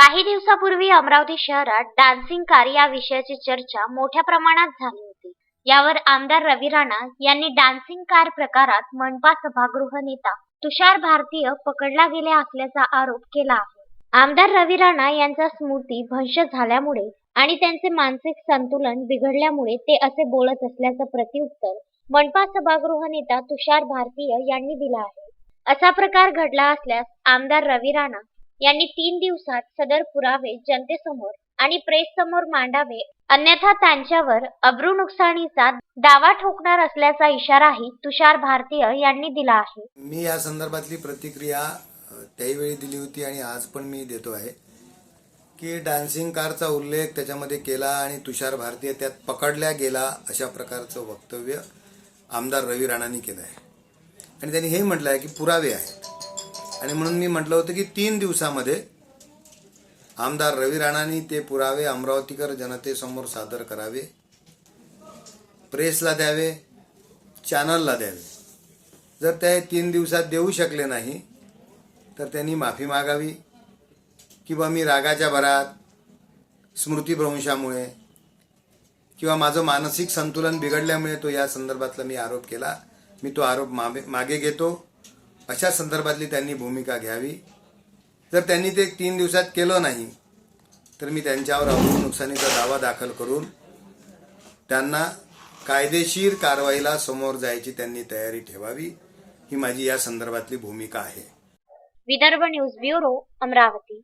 काही दिवसापूर्वी अमरावती शहरात डान्सिंग कार या विषयाची चर्चा मोठ्या प्रमाणात झाली होती. यावर आमदार रवी राणा यांनी डान्सिंग कार प्रकारात मनपा सभागृह नेता तुषार भारतीय पकडला गेले असल्याचा आरोप केला आहे. आमदार रवी राणा यांचा स्मृती भ्रंश झाल्यामुळे आणि त्यांचे मानसिक संतुलन बिघडल्यामुळे ते असे बोलत असल्याचं प्रत्युत्तर मनपा सभागृह नेता तुषार भारतीय यांनी दिला आहे. असा प्रकार घडला असल्यास आमदार रवी राणा यांनी तीन दिवसात सदर पुरावे जनतेसमोर आणि प्रेस समोर मांडावे. अन्यथा त्यांच्यावर अब्रू नुकसानीचा दावा ठोकणार असल्याचा इशाराही तुषार भारतीय यांनी दिला आहे. मी या संदर्भातली प्रतिक्रिया त्याही वेळी दिली होती आणि आज पण मी देतो आहे की डान्सिंग कारचा उल्लेख त्याच्यामध्ये केला आणि तुषार भारतीय त्यात पकडल्या गेला अशा प्रकारचं वक्तव्य आमदार रवी राणांनी केलं आहे. आणि त्यांनी हे म्हटलं आहे की पुरावे आहेत. आणि म्हणून मी म्हटलं होतं की तीन दिवसामध्ये आमदार रवी राणांनी ते पुरावे अमरावतीकर जनतेसमोर सादर करावे प्रेसला द्यावे चॅनलला द्यावे. जर ते तीन दिवसात देऊ शकले नाही तर त्यांनी माफी मागावी किंवा मी रागाच्या भरात स्मृतिभ्रंशामुळे किंवा माझं मानसिक संतुलन बिघडल्यामुळे तो या संदर्भातला मी आरोप केला. मी तो आरोप मागे मागे घेतो. अशा संदर्भातली त्यांनी भूमिका घ्यावी. जर त्यांनी ते तीन दिवसात केलं नाही तर मी त्यांच्यावर अवघड नुकसानीचा दावा दाखल करून त्यांना कायदेशीर कारवाईला समोर जायची त्यांनी तयारी ठेवावी ही माझी या संदर्भातली भूमिका आहे. Vidarbha news bureau Amravati.